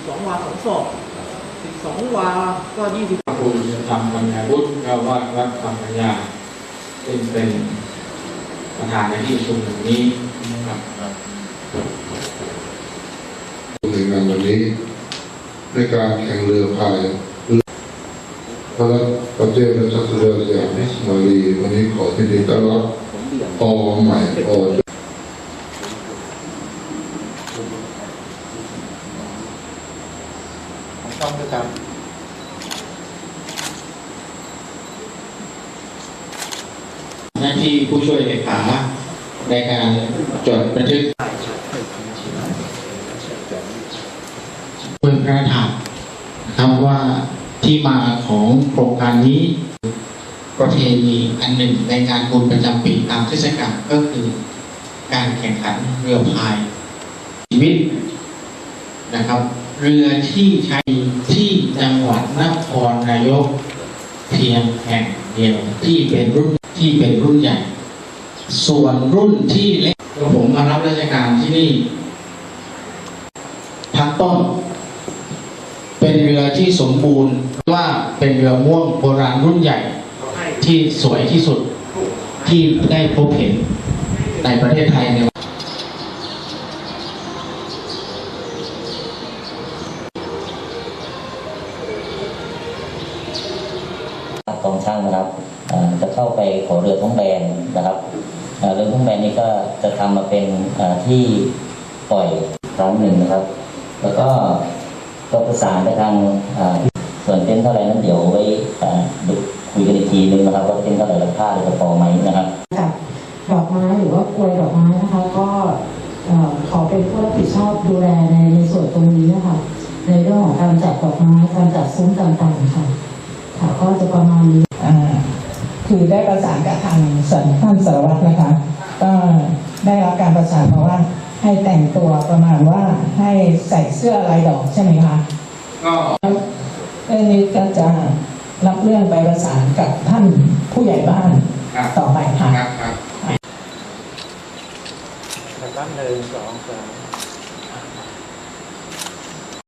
12 วาสองศอก12 วา ก็20พระครูจะทำปัญญาวุฒิก็ว่าวัดธรรมปัญญาซึ่งเป็นประธานในที่ประชุมแห่งนี้นะครับในงานวันนี้ในการแข่งเรือพายเรือพระรัตประเทศและทัศเรือสยามมารีวันนี้ขอที่ดีต้อนรับอใหม่อ ต้องด้วยครับหน้าที่ผู้ช่วยเลขาในการจดบันทึกเพื่อพระถามนะครับว่าที่มาของโครงการนี้ประเพณีอันหนึ่งในการบุญประจำปีตามเทศกาลก็คือการแข่งขันเรือพายชีวิตนะครับ เรือที่ใช้ที่จังหวัดนครนายกเพียงแห่งเดียวที่เป็นรุ่นที่เป็นรุ่นใหญ่ ส่วนรุ่นที่เล็กผมมารับราชการที่นี่ทั้งต้น เป็นเรือที่สมบูรณ์ว่าเป็นเรือม่วงโบราณรุ่นใหญ่ ที่สวยที่สุดที่ได้พบเห็นในประเทศไทยใน กองช่างนะครับจะเข้าไปขอเรือท้องแบนนะครับเรือท้องแบนนี้ก็จะทำมาเป็นที่ปล่อยครั้งหนึ่งนะครับ แล้วก็ก็ประสานไปทางส่วนเต้นเท่าไหร่นั้นเดี๋ยวไว้ดูคุยกันอีกทีนึงนะครับว่าเต้นเท่าไหร่ราคาจะพอไหมนะครับกับดอกไม้หรือว่ากลวยดอกไม้นะคะก็ขอเป็นผู้รับผิดชอบดูแลในในส่วนตรงนี้นะคะในเรื่องของการจัดดอกไม้การจัดซุ้มต่างๆค่ะค่ะก็จะประมาณนี้ อ่าคือได้ ประสานกับทางสวนท่านสารวัตรนะคะ ก็ได้รับการประสานมาว่าให้แต่งตัวประมาณว่าให้ใส่เสื้อลายดอกใช่ไหมคะก็เรื่องนี้ก็จะรับเรื่องไปประสานกับท่านผู้ใหญ่บ้านครับต่อไปค่ะครับครับนะครับหนึ่งสองสาม